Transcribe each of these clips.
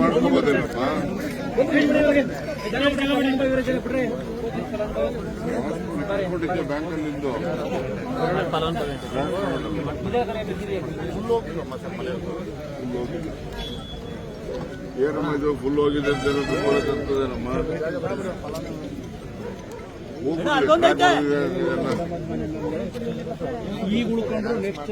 ಮಾಡ್ಕೋಬೋದೇನಪ್ಪ ಕೊಟ್ಟಿದ್ದೆ ಏನಮ್ಮ ಇದು ಫುಲ್ ಹೋಗಿದೆ ಅಂತ ಈಗ ಉಳ್ಕೊಂಡ್ರು ನೆಕ್ಸ್ಟ್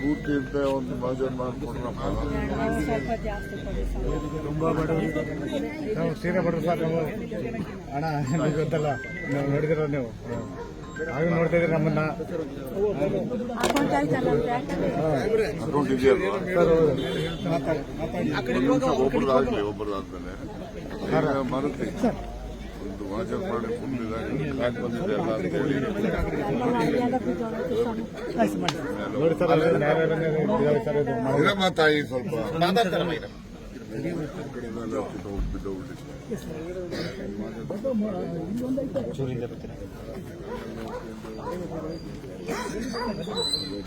ಪೂರ್ತಿ ಅಂತ ಒಂದು ಮಾಜನ್ ಮಾಡ್ಕೊಡ್ರಪ್ಪ ತುಂಬ ಸರ್. ಬಡವರು ಸರ್ ನಾವು ಹಣ ಗೊತ್ತಲ್ಲ, ನಾವು ನೋಡಿದಿರ ನೀವು ಆಗ ನೋಡ್ತಾ ಇದ್ರಿ ನಮ್ಮನ್ನ? ಅಕೌಂಟ್ ಇದೆಯಲ್ವಾ ಮಾರುತಿ ಒಂದು ವಾಚರ್ ಮಾಡಿ ಫುಲ್ ಇದಾಗಿ ಬಂದಿದೆ ಅಂತ ಹೇಳಿ ಇರಮ್ಮ ತಾಯಿ ಸ್ವಲ್ಪ.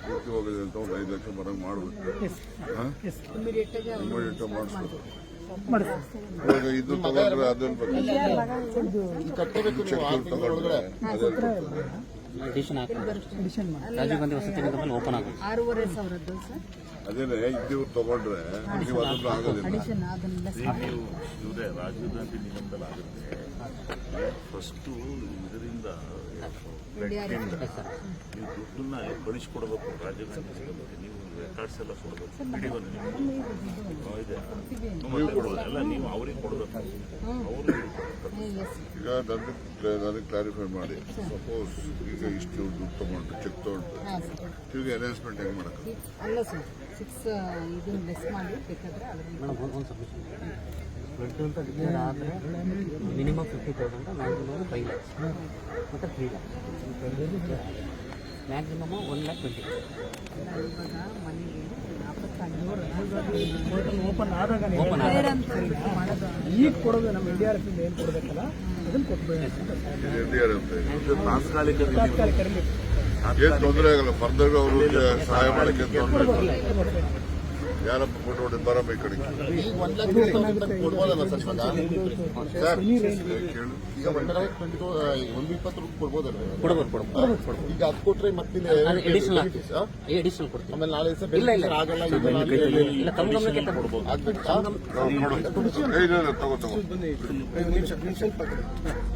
ಪೂರ್ತಿ ಹೋಗಿದೆ ಅಂತ ಒಂದು ಐದು ಲಕ್ಷ ಬರಂಗ್ ಮಾಡ್ಬೇಕು. ಆಗಿ ಮಾಡಿಸ್ಬೇಕು. ಇವಾಗ ಇದು ತಗೊಂಡ್ರೆ ಅದನ್ನ ತಗೊಂಡ್ರೆ ಹಾಕಿ ರಾಜೀವ್ ಗಾಂಧಿ ವಸತಿ ನಿಗಮದಲ್ಲಿ ಓಪನ್ ಆಗುತ್ತೆ. ಆರೂವರೆ ಸಾವಿರದ್ದು ಸರ್? ಅದೇನೆ ತಗೊಂಡ್ರೆ ನೀವು ಅದನ್ನು ಆಗೋದಿಲ್ಲ ನೀವು ಇವರೇ ರಾಜೀವ್ ಗಾಂಧಿ ನಿಗಮದಲ್ಲಿ ಆಗುತ್ತೆ. ಫಸ್ಟು ಇದರಿಂದ ವ್ಯಕ್ತಿಯಿಂದ ನೀವು ದುಡ್ಡನ್ನ ಕಳಿಸ್ಕೊಡ್ಬೇಕು ರಾಜೀವ್ ಗಾಂಧಿ ನಿಗಮಕ್ಕೆ ನೀವು ರೆಕಾರ್ಡ್ಸ್ ಎಲ್ಲ ಕೊಡ್ಬೇಕು. ವಿಡಿಯೋ ಇದೆ ಎಲ್ಲ ನೀವು ಅವ್ರಿಗೆ ಕೊಡಬೇಕು ಅವರು ಈಗ ನನಗೆ ನನಗೆ ಕ್ಲಾರಿಫೈ ಮಾಡಿ. ಸಪೋಸ್ ಈಗ ಇಷ್ಟು ದುಡ್ಡು ತಗೊಂಡು ಚೆಕ್ ತಗೊಂಡು ಈಗ ಅರೇಂಜ್ಮೆಂಟ್ ಹೆಂಗ್ ಮಾಡಕ್ ಅಲ್ಲ ಸರ್ ಸಿಕ್ಸ್ ಇದನ್ನ ಲೆಸ್ ಮಾಡಿ ಬೇಕಾದ್ರೆ minimum fifty thousand maximum five lakhs ಮತ್ತು three lakhs maximum one lakh twenty ಅಲ್ಲ, ಇವಾಗ ಮನೆಗೆ ಓಪನ್ ಆದಾಗ ಈಗ ಕೊಡೋದು ನಮ್ಮ ಏನು ಕೊಡಬೇಕಲ್ಲ ಅದನ್ನ ಕೊಟ್ಬೇಕು ಅಂತ ತಾತ್ಕಾಲಿಕ ತೊಂದರೆ ಆಗಲ್ಲ. ಫರ್ದರ್ ಅವರು ಸಹಾಯ ಮಾಡಕ್ಕೆ ಯಾರಪ್ಪ ಕೊಟ್ಟು ಬರಮ್ಮ ಈ ಕಡೆಗೆ? ಕೇಳು ಈಗ ಒಂದು ಇಪ್ಪತ್ತು ರೂಪಾಯಿ ಕೊಡ್ಬೋದಲ್ಲ? ಕೊಡ್ಬೋದು ಕೊಡ್ಬೋದು. ಈಗ ಅದು ಕೊಟ್ರೆ ಮತ್ತೆ ಎಡಿಷನಲ್ ಕೊಡ್ತೀವಿ. ಆಮೇಲೆ ನಾಳೆ ಸರ್ ಇಲ್ಲ ಇಲ್ಲ. ಆಗಲ್ಲ ಇಲ್ಲ ತಮ್ಮ ಗಮನಕ್ಕೆ ತಗೊಳ್ಬೋದು. ಆಗ್ಬೇಕಾ ಏ, ಇಲ್ಲ ಇಲ್ಲ, ತಗೋ ತಗೋ.